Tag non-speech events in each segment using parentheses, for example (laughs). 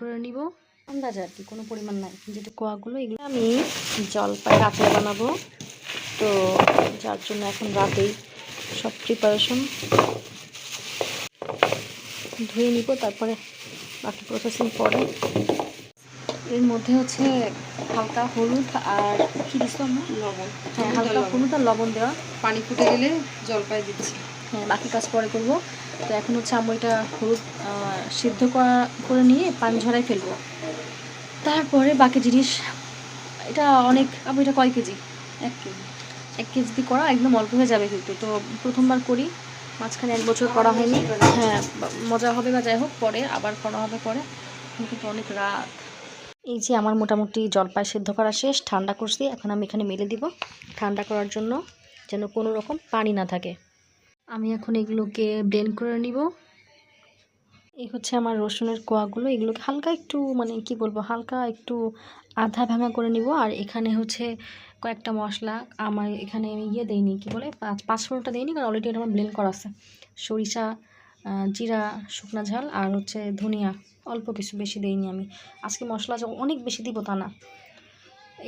করে নিব। আন্দাজ আর কি কোনো পরিমাণ নাই। যেটা কোয়াগুলো এগুলো আমি জলপাইয়ের আচার বানাবো। তো যার জন্য এখন রাতেই সব প্রিপারেশন ধুয়ে নিব তারপরে বাকি প্রসেসিং পরে। এর মধ্যে হচ্ছে হালকা হলুদ আর কি দিচ্ছ আমরা? লবণ। হ্যাঁ হালকা হলুদ আর লবণ দেওয়া। পানি ফুটে গেলে জলপাই দিচ্ছি। হ্যাঁ বাকি কাজ পরে করব। তো এখন হচ্ছে আমি এটা হলুদ সিদ্ধ করা, করে নিয়ে পানি ঝরাই ফেলব। তারপরে বাকি জিনিস, এটা অনেক আমি এটা কয় কেজি? এক কেজি। এক কেজি করা, একদম অল্প হয়ে যাবে কিন্তু। তো প্রথমবার করি, মাঝখানে এক বছর করা হয়নি। হ্যাঁ মজা হবে বা যাই হোক, পরে আবার করা হবে পরে। কিন্তু অনেক রাত। এই যে আমার মোটামুটি জলপাই সিদ্ধ করা শেষ, ঠান্ডা করছি। এখন আমি এখানে মেলে দিব। ঠান্ডা করার জন্য যেন কোনো রকম পানি না থাকে। আমি এখন এগুলোকে ব্লেন্ড করে নিব। এই হচ্ছে আমার রসুনের কোয়াগুলো। এগুলোকে হালকা একটু মানে কি বলব, হালকা একটু আধা ভাঙা করে নিব। আর এখানে হচ্ছে কয়েকটা মশলা আমার এখানে আমি ইয়ে দেইনি, কি বলে, পাঁচ পাঁচফোড়নটা দেইনি, কারণ অলরেডি আমার ব্লেন্ড করা আছে। সরিষা জিরা, শুকনা ঝাল আর হচ্ছে ধনিয়া, অল্প কিছু বেশি দেইনি আমি। আজকে মশলা অনেক বেশি দিব তা না।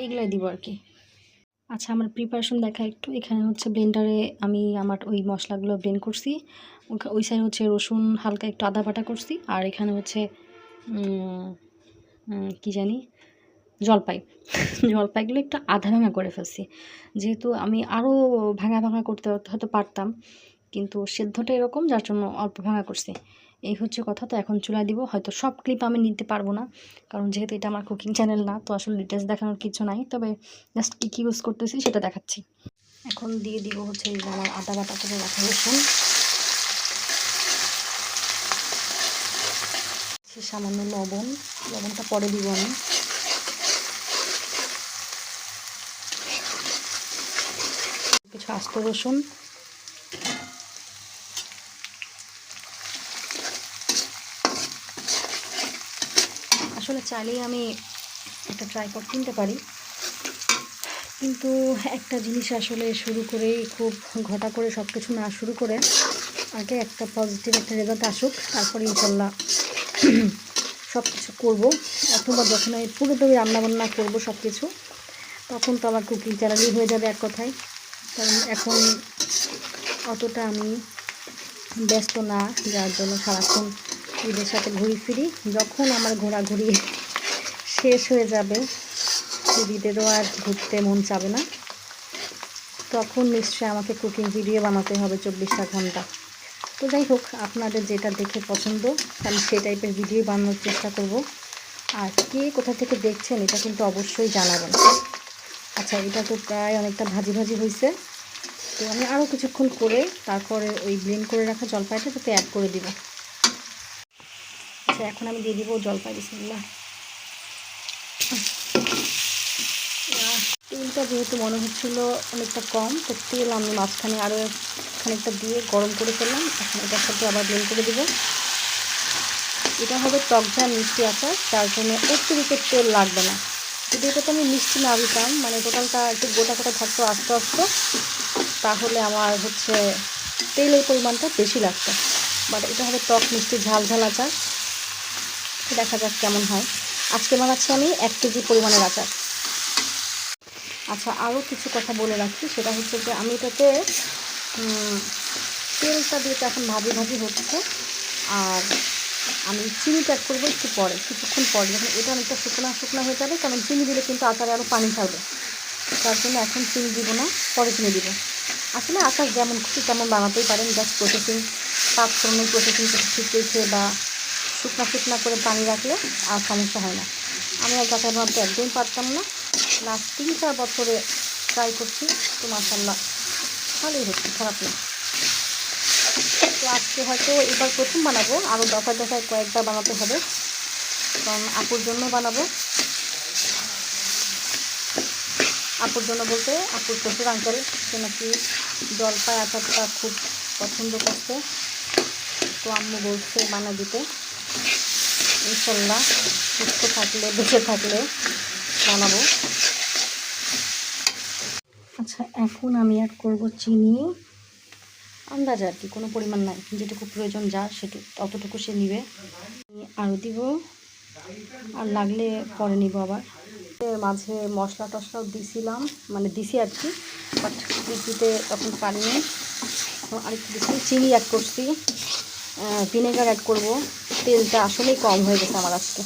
এইগুলাই দিব আর কি। আচ্ছা আমার প্রিপারেশন দেখা একটু। এখানে হচ্ছে ব্লেন্ডারে আমি আমার ওই মশলাগুলো ব্লেন্ড করছি। ওই সাইড হচ্ছে রসুন, হালকা একটু আদা বাটা করছি। আর এখানে হচ্ছে কি জানি? জলপাই। (laughs) জলপাইগুলো একটু আধা ভাঙা করে ফেলছি। যেহেতু আমি আরও ভাঙা ভাঙা করতে হয়তো পারতাম। কিন্তু সেদ্ধটা এরকম, যার জন্য অল্প ভাঙা করছি। এই হচ্ছে কথা, তো এখন চুলা দিব। হয়তো সব ক্লিপ আমি নিতে পারব না, কারণ যেহেতু এটা আমার কুকিং চ্যানেল না, তো আসলে ডিটেলস দেখানোর কিছু নাই। তবে জাস্ট কী কী ইউজ করতেছি সেটা দেখাচ্ছি। এখন দিয়ে দিব হচ্ছে আমার আদা বাটা করে রাখা রসুন। সামান্য লবণ, লবণটা পরে দিব আমি। কিছু আস্ত রসুন। আসলে চাইলেই আমি একটা ট্রাইপড কিনতে পারি। কিন্তু একটা জিনিস আসলে শুরু করেই খুব ঘটা করে সব কিছু না শুরু করে আগে একটা পজিটিভ একটা রেজাল্ট আসুক, তারপরে ইনশাল্লাহ সব কিছু করব। অথবা যখন আমি পুরোপুরি রান্নাবান্না করব সব কিছু তখন তো আমার কুকিং চ্যানেলই হয়ে যাবে এক কথায়। কারণ এখন অতটা আমি ব্যস্ত না, যার জন্য সারাক্ষণ ঈদের সাথে ঘুরি ফিরি। যখন আমার ঘোরাঘুরি শেষ হয়ে যাবে ঈদেরও আর ঘুরতে মন চাবে না, তখন নিশ্চয়ই আমাকে কুকিং ভিডিও বানাতে হবে চব্বিশটা ঘণ্টা। তো যাই হোক, আপনাদের যেটা দেখে পছন্দ, আমি সেই টাইপের ভিডিও বানানোর চেষ্টা করব। আর কে কোথা থেকে দেখছেন, এটা কিন্তু অবশ্যই জানাবেন। আচ্ছা এটা তো প্রায় অনেকটা ভাজি ভাজি হয়েছে তো আমি আরও কিছুক্ষণ করে, তারপরে ওই ব্লেন্ড করে রাখা জলপাইটা যাতে অ্যাড করে দিব। আচ্ছা এখন আমি দিয়ে দিব জলপাই, বিসমিল্লাহ। তেলটা যেহেতু মনে হচ্ছিল অনেকটা কম, তো তেল আমি মাঝখানে আরও খানিকটা দিয়ে গরম করে ফেললাম, এখন এটার সাথে আবার ব্লেন্ড করে দিব। এটা হবে টক ঝাল মিষ্টি আচার তার জন্য অতিরিক্ত তেল লাগবে না। যদি এটাতে আমি মিষ্টি না দিতাম মানে টোটালটা একটু গোটা গোটা থাকতো, আস্তে আস্তে, তাহলে আমার হচ্ছে তেলের পরিমাণটা বেশি লাগতো। বাট এটা হবে টক মিষ্টি ঝাল ঝাল আচার। দেখা যাক কেমন হয়। আজকে বানাচ্ছি আমি এক কেজি পরিমাণের আচার। আচ্ছা আরও কিছু কথা বলে রাখি। সেটা হচ্ছে যে আমি এটাতে তেলটা দিয়ে এখন ভাজি ভাজি হচ্ছে। আর আমি চিনি অ্যাড করব একটু পরে, কিছুক্ষণ পরে। যখন এটা অনেকটা শুকনো শুকনো হয়ে যাবে কারণ চিনি দিলে কিন্তু আচারে আরও পানি ছাড়বে তার জন্য এখন চিনি দিব না, পরে চিনি দিব। আসলে আচার যেমন খুশি তেমন বানাতেই পারেন। জাস্ট প্রসেসিং পাঁচ প্রসেসিং কিছু বা শুকনা শুকনা করে পানি রাখলে আর সমস্যা হয় না। আমি আর আচার বানাতে একদমই পারতাম না। লাস্ট তিন চার বছরে ট্রাই করছি, তো মাসাল্লাহ ভালোই হচ্ছে, খারাপ না। তো আজকে হয়তো এবার প্রথম বানাবো, আরও দফায় দফায় কয়েকবার বানাতে হবে। কারণ আপুর জন্য বানাবো। আপুর জন্য বলতে আপুর প্রচুর আঙ্কেল সে নাকি জলপাই আচারটা খুব পছন্দ করছে। তো আম্মু বলছে বানা দিতে। ইনশাল্লাহ সুস্থ থাকলে, বেঁচে থাকলে বানাবো। আচ্ছা এখন আমি অ্যাড করব চিনি। আন্দাজ আর কি, কোনো পরিমাণ নাই। যেটুকু প্রয়োজন যা সেটুকু ততটুকু সে নিবে। আরও দিব। আর লাগলে পরে নিব আবার। মাঝে মশলা টশলাও দিছিলাম মানে দিছি আর কি বাট দিতে তখন পারিনি। এখন আরেকটু দিচ্ছি। চিনি অ্যাড করছি। ভিনেগার অ্যাড করব। তেলটা আসলেই কম হয়ে গেছে আমার আজকে।